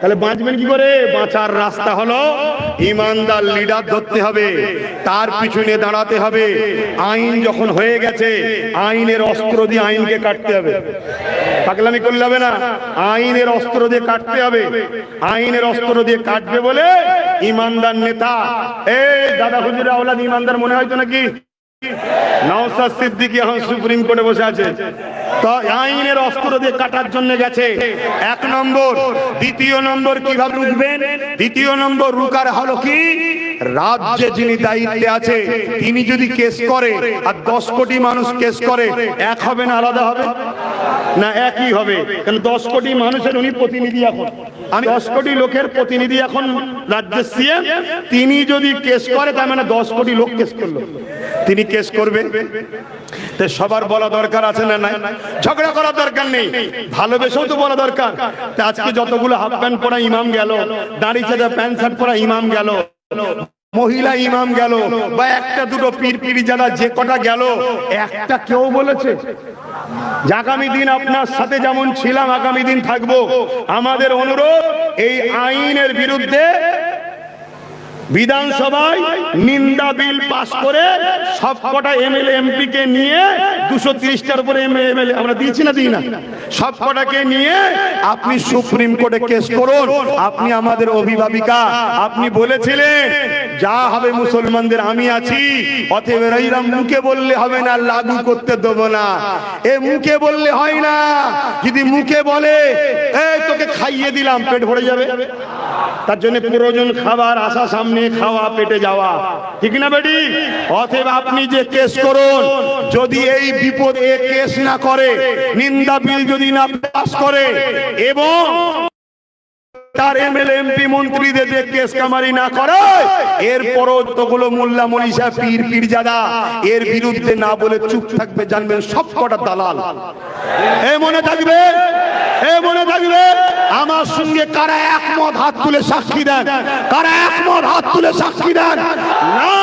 তাহলে বাঁচবেন কি করে? বাঁচার রাস্তা হলো ইমানদার লিডার ধরতে হবে, তার পিছনে দাঁড়াতে হবে। আইন যখন হয়ে গেছে, আইনের অস্ত্র দিয়ে আইনকে কাটতে হবে। পাগলামি করলে হবে না। আইনের অস্ত্র দিয়ে কাটতে হবে। আইনের অস্ত্র দিয়ে কাটবে বলে ইমানদার নেতা। এই দাদা হুজুর, আওলাদ ইমানদার মনে হয়তো নাকি? নওসাদ সিদ্দিকী এখন সুপ্রিম কোর্টে বসে আছে। তো আইনের অস্ত্র দিয়ে কাটার জন্য গেছে। এক নম্বর দ্বিতীয় নম্বর কীভাবে রুখবেন? দ্বিতীয় নম্বর রুকার হলো কি? রাজ্যে যিনি দায়িত্বে আছে তিনি যদি কেস করে আর দশ কোটি মানুষ কেস করে এক হবে না আলাদা হবে? না একই হবে। কারণ দশ কোটি মানুষের উনি প্রতিনিধি এখন। আমি দশ কোটি লোকের প্রতিনিধি এখন রাজ্যের সিএম তিনি যদি কেস করে তার মানে দশ কোটি লোক কেস করল। তিনি কেস করবে সবার বলা দরকার আছে না নাই? ঝগড়া করার দরকার নেই। ভালোবেসেও তো বলা দরকার। আজকে যতগুলো হাফ প্যান্ট পরা ইমাম গেল, দাড়ি চাঁদা প্যান্ট শার্ট পরা ইমাম গেল, মহিলা ইমাম গেল, বা একটা দুটো পীর পিড়ি যারা যে কটা গেল, একটা কেউ বলেছে, যে আগামী দিন আপনার সাথে যেমন ছিলাম, আগামী দিন থাকব। আমাদের অনুরোধ, এই আইনের বিরুদ্ধে বিধানসভায় নিন্দা বিল পাশ করে সব কটা এমএলএ এমপি কে নিয়ে দুশো তিরিশটার উপরে এমএলএ, আমরা দিয়েছি না, দিই না। সব কটাকে নিয়ে আপনি সুপ্রিম কোর্টে কেস করুন। আপনি আমাদের অভিভাবিকা। আপনি বলেছিলেন, যা হবে মুসলমানদের, আমি আছি। অতএব এইরাম মুখে বললে হবে না লাগু করতে দেবো না। এ মুখে বললে হয় না। যদি মুখে বলে এই তোকে খাইয়ে দিলাম, পেট ভরে যাবে। তার জন্য প্রয়োজন খাবার, আসা সামনে খাওয়া, পেটে যাওয়া। ঠিক না বেটি? অতএব আপনি যে কেস করুন, যদি এই বিপদ এ কেস না করে, নিন্দা বিল যদি না পাস করে, এবং তার এমএলএ এমপি মন্ত্রীদের যে কেস না করে, এরপরও তোগুলো মোল্লা মনীষা, পীর, পীরজাদা, এর বিরুদ্ধে না বলে চুপ থাকবে, জানবেন সব কটা দালাল। এ মনে থাকবে? এ মনে থাকবে? আমার সঙ্গে কারা একমত হাত তুলে সাক্ষী দেন? কারা একমত হাত তুলে সাক্ষী দেন? না!